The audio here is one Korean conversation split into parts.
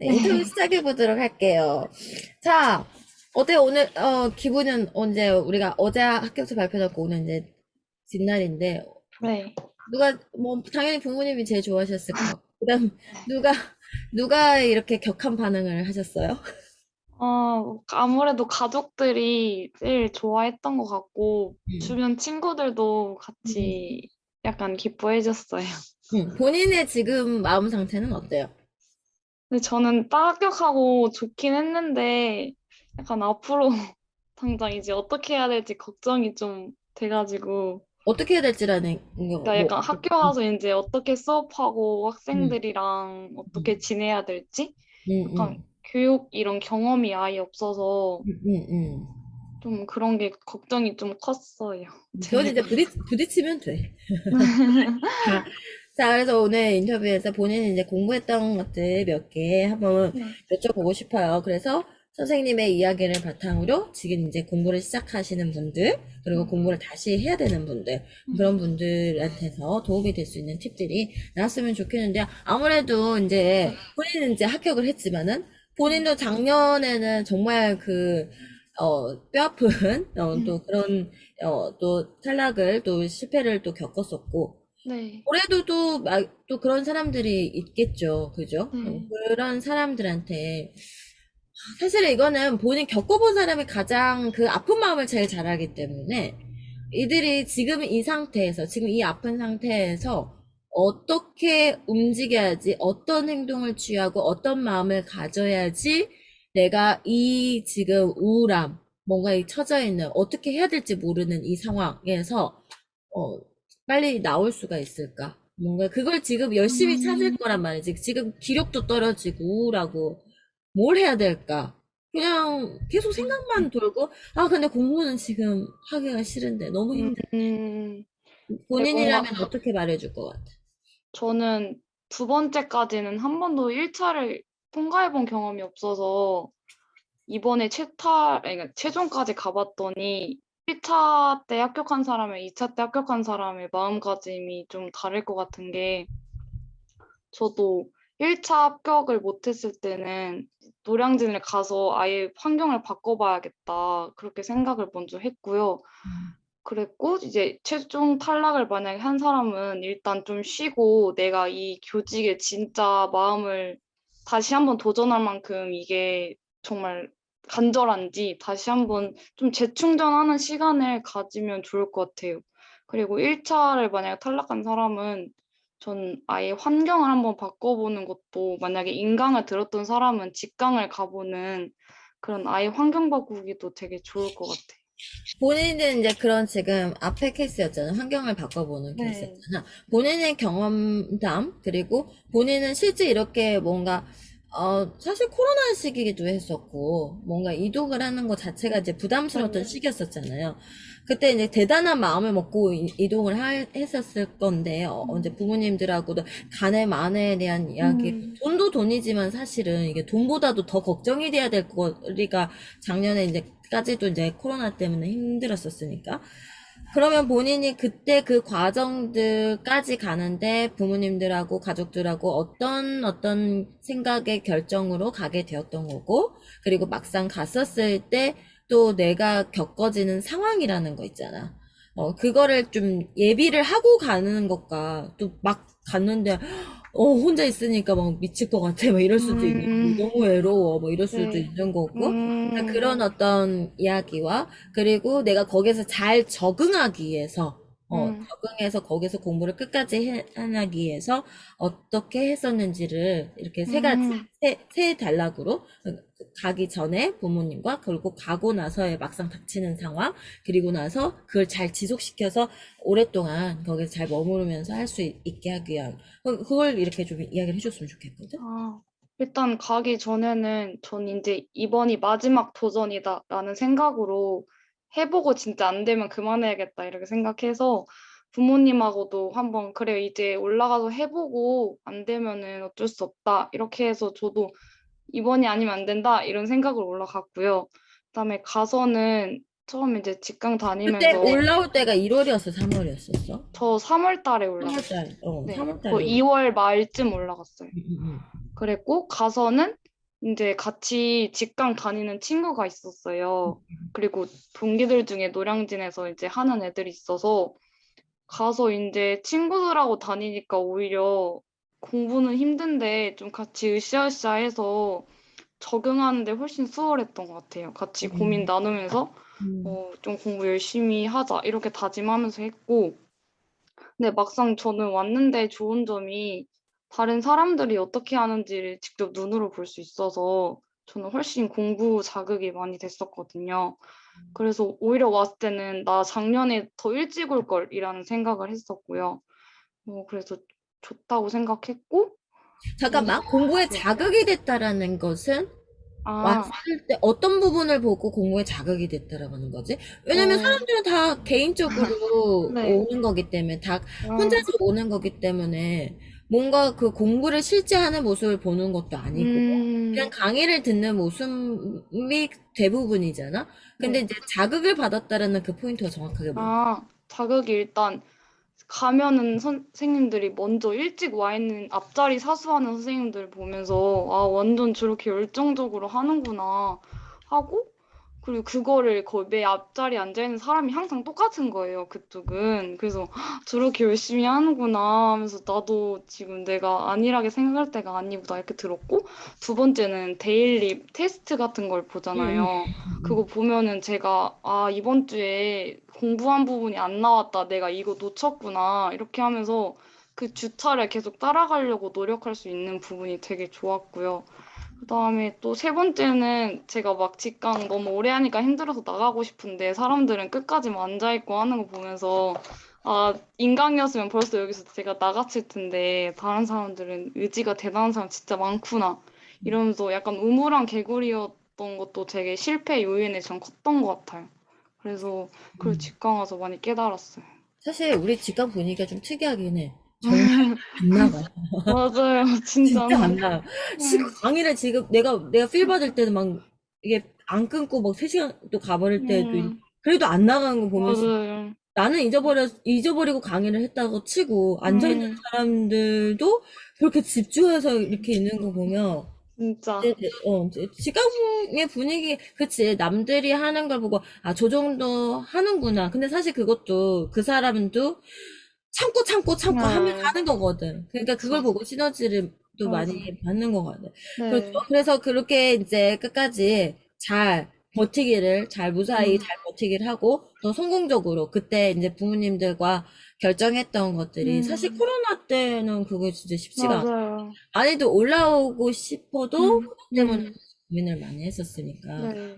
네, 인터뷰 시작해 보도록 할게요. 자, 어때 오늘 어 기분은 언제 우리가 어제 학교에서 발표했고 오늘 이제 뒷날인데 네. 누가 뭐 당연히 부모님이 제일 좋아하셨을 것 같고 그다음 누가 누가 이렇게 격한 반응을 하셨어요? 어, 아무래도 가족들이 제일 좋아했던 것 같고, 음. 주변 친구들도 같이 약간 기뻐해줬어요. 음, 본인의 지금 마음 상태는 어때요? 근데 저는 딱 합격하고 좋긴 했는데, 약간 앞으로 당장 이제 어떻게 해야 될지 걱정이 좀 돼가지고, 어떻게 해야 될지라는 거 그러니까 뭐 약간 학교 와서 이제 어떻게 수업하고 학생들이랑 어떻게 지내야 될지, 음, 약간 음, 교육 이런 경험이 아예 없어서 음, 음, 음. 좀 그런 게 걱정이 좀 컸어요. 그건 이제 부딪, 부딪히면 돼. 자, 자, 그래서 오늘 인터뷰에서 본인이 이제 공부했던 것들 몇 개 한번 네. 여쭤보고 싶어요. 그래서 선생님의 이야기를 바탕으로 지금 이제 공부를 시작하시는 분들, 그리고 공부를 다시 해야 되는 분들, 그런 분들한테서 도움이 될 수 있는 팁들이 나왔으면 좋겠는데요. 아무래도 이제 본인은 이제 합격을 했지만은 본인도 작년에는 정말 그, 어, 뼈아픈, 어, 또 그런, 어, 또 탈락을 또 실패를 또 겪었었고, 네. 올해도 또, 막, 또 그런 사람들이 있겠죠. 그죠? 네. 어, 그런 사람들한테, 사실은 이거는 본인 겪어본 사람이 가장 그 아픈 마음을 제일 잘 알기 때문에, 이들이 지금 이 상태에서, 지금 이 아픈 상태에서 어떻게 움직여야지, 어떤 행동을 취하고, 어떤 마음을 가져야지, 내가 이 지금 우울함, 뭔가 이 처져 있는, 어떻게 해야 될지 모르는 이 상황에서, 어, 빨리 나올 수가 있을까? 뭔가 그걸 지금 열심히 음. 찾을 거란 말이지. 지금 기력도 떨어지고 우울하고 뭘 해야 될까? 그냥 계속 생각만 돌고, 아, 근데 공부는 지금 하기가 싫은데 너무 힘들어. 음, 본인이라면 뭔가- 어떻게 말해줄 것 같아? 저는 두 번째까지는 한 번도 1차를 통과해 본 경험이 없어서 이번에 최타, 아니, 그러니까 최종까지 가봤더니 1차 때 합격한 사람과 2차 때 합격한 사람의 마음가짐이 좀 다를 것 같은 게 저도 1차 합격을 못했을 때는 노량진을 가서 아예 환경을 바꿔봐야겠다 그렇게 생각을 먼저 했고요. 그랬고 이제 최종 탈락을 만약에 한 사람은 일단 좀 쉬고 내가 이 교직에 진짜 마음을 다시 한번 도전할 만큼 이게 정말 간절한지 다시 한번 좀 재충전하는 시간을 가지면 좋을 것 같아요. 그리고 1차를 만약에 탈락한 사람은 전 아예 환경을 한번 바꿔보는 것도 만약에 인강을 들었던 사람은 직강을 가보는 그런 아예 환경 바꾸기도 되게 좋을 것 같아요. 본인은 이제 그런 지금 앞에 케이스였잖아. 환경을 바꿔보는 네. 케이스였잖아. 본인의 경험담, 그리고 본인은 실제 이렇게 뭔가, 어, 사실 코로나 시기기도 했었고, 뭔가 이동을 하는 것 자체가 이제 부담스러웠던 네. 시기였었잖아요. 그때 이제 대단한 마음을 먹고 이- 이동을 할, 했었을 건데, 어, 이제 부모님들하고도 간의 만에 대한 이야기, 음. 돈도 돈이지만 사실은 이게 돈보다도 더 걱정이 돼야 될 거리가 작년에 이제 까지도 이제 코로나 때문에 힘들었었으니까. 그러면 본인이 그때 그 과정들까지 가는데 부모님들하고 가족들하고 어떤 어떤 생각의 결정으로 가게 되었던 거고, 그리고 막상 갔었을 때 또 내가 겪어지는 상황이라는 거 있잖아. 어, 그거를 좀 예비를 하고 가는 것과 또 막 갔는데, 어, 혼자 있으니까 막 미칠 것 같아. 막 이럴 수도 있고, 음. 너무 외로워. 뭐 이럴 수도 네. 있는 거고. 음, 그러니까 그런 어떤 이야기와 그리고 내가 거기서 잘 적응하기 위해서 어, 음. 적응해서 거기서 공부를 끝까지 해, 하기 위해서 어떻게 했었는지를 이렇게 세 가지 음. 세, 세 단락으로 가기 전에 부모님과 그리고 가고 나서의 막상 닥치는 상황 그리고 나서 그걸 잘 지속시켜서 오랫동안 거기서 잘 머무르면서 할 수 있게 하기 위한 그- 그걸 이렇게 좀 이야기를 해줬으면 좋겠거든. 아, 일단 가기 전에는 전 이제 이번이 마지막 도전이다라는 생각으로 해보고 진짜 안 되면 그만해야겠다 이렇게 생각해서 부모님하고도 한번 그래 이제 올라가서 해보고 안 되면은 어쩔 수 없다 이렇게 해서 저도 이번이 아니면 안 된다 이런 생각으로 올라갔고요. 그다음에 가서는 처음 이제 직강 그때 다니면서 올라올 때가 1월이었어, 3월이었었어? 저 3월 달에 올라갔어요. 3월 달, 어, 네, 3월 달에. 거의 2월 말쯤 올라갔어요. 음, 음, 그랬고 가서는 이제 같이 직강 다니는 친구가 있었어요. 그리고 동기들 중에 노량진에서 이제 하는 애들이 있어서 가서 이제 친구들하고 다니니까 오히려 공부는 힘든데 좀 같이 으쌰으쌰 해서 적응하는데 훨씬 수월했던 것 같아요. 같이 고민 음. 나누면서 음. 어, 좀 공부 열심히 하자 이렇게 다짐하면서 했고 근데 막상 저는 왔는데 좋은 점이 다른 사람들이 어떻게 하는지를 직접 눈으로 볼 수 있어서 저는 훨씬 공부 자극이 많이 됐었거든요. 그래서 오히려 왔을 때는 나 작년에 더 일찍 올 걸이라는 생각을 했었고요. 어, 그래서 좋다고 생각했고 잠깐만, 공부에 자극이 됐다라는 것은 아, 왔을 때 어떤 부분을 보고 공부에 자극이 됐다라고 하는 거지? 왜냐면 어. 사람들은 다 개인적으로 네. 오는 거기 때문에, 다 아, 혼자서 오는 거기 때문에, 뭔가 그 공부를 실제 하는 모습을 보는 것도 아니고, 음, 그냥 강의를 듣는 모습이 대부분이잖아? 근데 네. 이제 자극을 받았다라는 그 포인트가 정확하게 뭐야? 아, 자극이 일단 가면은 선생님들이 먼저 일찍 와 있는 앞자리 사수하는 선생님들 보면서 아, 완전 저렇게 열정적으로 하는구나 하고 그리고 그거를 거의 매 앞자리에 앉아 있는 사람이 항상 똑같은 거예요, 그쪽은. 그래서 "헉, 저렇게 열심히 하는구나 하면서 나도 지금 내가 안일하게 생각할 때가 아니구나 이렇게 들었고 두 번째는 데일리 테스트 같은 걸 보잖아요. 그거 보면은 제가 아, 이번 주에 공부한 부분이 안 나왔다. 내가 이거 놓쳤구나. 이렇게 하면서 그 주차를 계속 따라가려고 노력할 수 있는 부분이 되게 좋았고요. 그다음에 또 세 번째는 제가 막 직강 너무 오래 하니까 힘들어서 나가고 싶은데 사람들은 끝까지 앉아 있고 하는 거 보면서 아, 인강이었으면 벌써 여기서 제가 나갔을 텐데 다른 사람들은 의지가 대단한 사람 진짜 많구나. 이러면서 약간 우물안 개구리였던 것도 되게 실패 요인에 전 컸던 것 같아요. 그래서 그걸 음. 직강 와서 많이 깨달았어요. 사실 우리 직감 분위기가 좀 특이하긴 해. 정말 안 나가. 맞아요, 진짜. 진짜 안 나요. 지금 강의를 지금 내가 내가 필 받을 때는 막 이게 안 끊고 막 3시간 또 가버릴 때도 있- 음, 그래도 안 나가는 거 보면서 맞아요. 나는 잊어버려 잊어버리고 강의를 했다고 치고 앉아 있는 음, 사람들도 그렇게 집중해서 이렇게 있는 거 보면 진짜. 이제 어 이제 지금의 분위기 그치 남들이 하는 걸 보고 아 저 정도 하는구나. 근데 사실 그것도 그 사람도 참고 참고 참고 하면 네, 가는 거거든. 그러니까 그걸. 보고 시너지를 또 많이. 받는 거 같아. 네. 그렇죠. 그래서 그렇게 이제 끝까지 잘 버티기를, 잘 무사히 음, 잘 버티기를 하고, 더 성공적으로 그때 이제 부모님들과 결정했던 것들이, 사실 음, 코로나 때는 그거 진짜 쉽지가 않아. 맞아요. 아니도 올라오고 싶어도 음, 때문에 음, 고민을 많이 했었으니까. 네.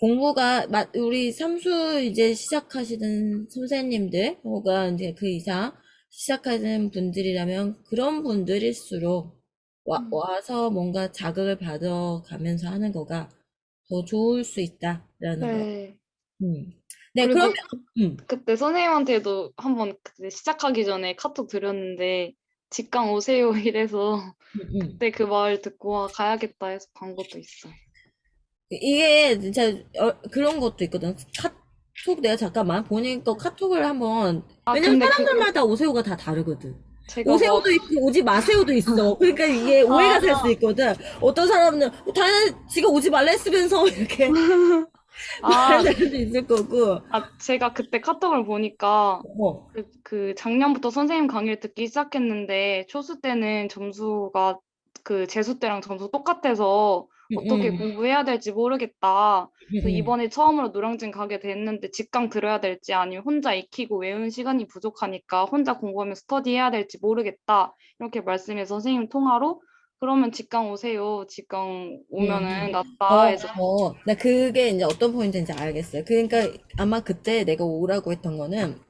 공부가, 마- 우리 삼수 이제 시작하시는 선생님들, 혹은 이제 그 이상 시작하는 분들이라면 그런 분들일수록 와, 음, 와서 뭔가 자극을 받아가면서 하는 거가 더 좋을 수 있다라는 거. 네. 음. 네, 그러면, 음, 그때 선생님한테도 한번 그때 시작하기 전에 카톡 드렸는데 직강 오세요 이래서 음, 음. 그때 그 말 듣고 아, 가야겠다 해서 간 것도 있어요. 이게 진짜 어, 그런 것도 있거든. 카톡 내가 잠깐만 본인 거 카톡을 한번, 아, 왜냐면 근데 그 사람들마다 오세요가 다 다르거든. 제가 막 오세요도 있고 오지 마세요도 있어. 그러니까 이게 오해가 될수 아, 있거든. 어떤 사람은 당연히 지가 오지 말라 했으면서 이렇게 아, 말하는 사람도 있을 거고. 아, 제가 그때 카톡을 보니까 어. 그, 그 작년부터 선생님 강의를 듣기 시작했는데 초수 때는 점수가 그 재수 때랑 점수 똑같아서 음, 어떻게 음, 공부해야 될지 모르겠다. 음, 그래서 음. 이번에 처음으로 노량진 가게 됐는데 직강 들어야 될지 아니면 혼자 익히고 외운 시간이 부족하니까 혼자 공부하면 스터디해야 될지 모르겠다. 이렇게 말씀해서 선생님 통화로 그러면 직강 오세요. 직강 오면은 음. 낫다 어, 해서 어. 나 그게 이제 어떤 포인트인지 알겠어요. 그러니까 아마 그때 내가 오라고 했던 거는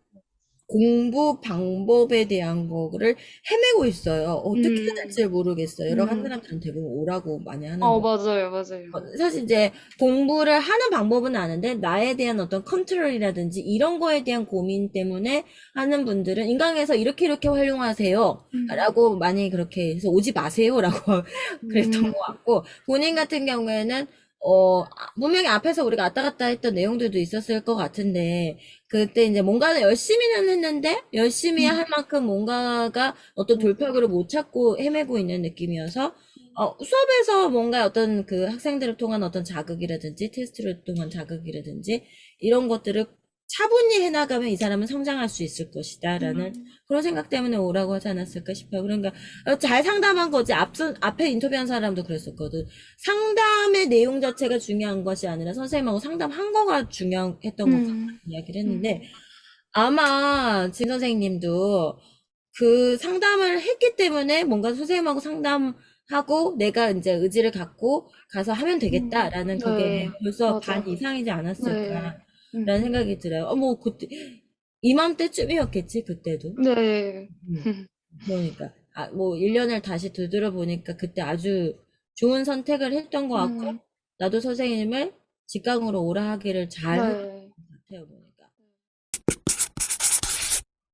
공부 방법에 대한 거를 헤매고 있어요. 어떻게 해야 음, 될지 모르겠어요. 여러 한 음. 사람들은 대부분 오라고 많이 하는 어, 거. 맞아요, 맞아요. 어, 사실 이제 공부를 하는 방법은 아는데 나에 대한 어떤 컨트롤이라든지 이런 거에 대한 고민 때문에 하는 분들은 인강에서 이렇게 이렇게 활용하세요. 음, 라고 많이 그렇게 해서 오지 마세요라고 그랬던 음, 것 같고 본인 같은 경우에는 어, 아, 분명히 앞에서 우리가 왔다 갔다 했던 내용들도 있었을 것 같은데, 그때 이제 뭔가는 열심히는 했는데, 열심히 할 만큼 뭔가가 어떤 돌파구를 못 찾고 헤매고 있는 느낌이어서, 어, 수업에서 뭔가 어떤 그 학생들을 통한 어떤 자극이라든지, 테스트를 통한 자극이라든지, 이런 것들을 차분히 해나가면 이 사람은 성장할 수 있을 것이다, 라는 그런 생각 때문에 오라고 하지 않았을까 싶어요. 그러니까, 어, 잘 상담한 거지. 앞선, 앞에 인터뷰한 사람도 그랬었거든. 상담의 내용 자체가 중요한 것이 아니라 선생님하고 상담한 거가 중요했던 것 음. 같다는 이야기를 했는데, 아마 진 선생님도 그 상담을 했기 때문에 뭔가 선생님하고 상담 하고 내가 이제 의지를 갖고 가서 하면 되겠다라는 그게 네, 벌써 맞아. 반 이상이지 않았을까 라는 음. 생각이 들어요. 어머, 그때, 이맘때쯤이었겠지, 그때도. 네. 음. 그러니까 아, 뭐 1년을 다시 되돌아보니까 그때 아주 좋은 선택을 했던 것 같고 음. 나도 선생님을 직강으로 오라 하기를 잘 했던 네. 것 같아요.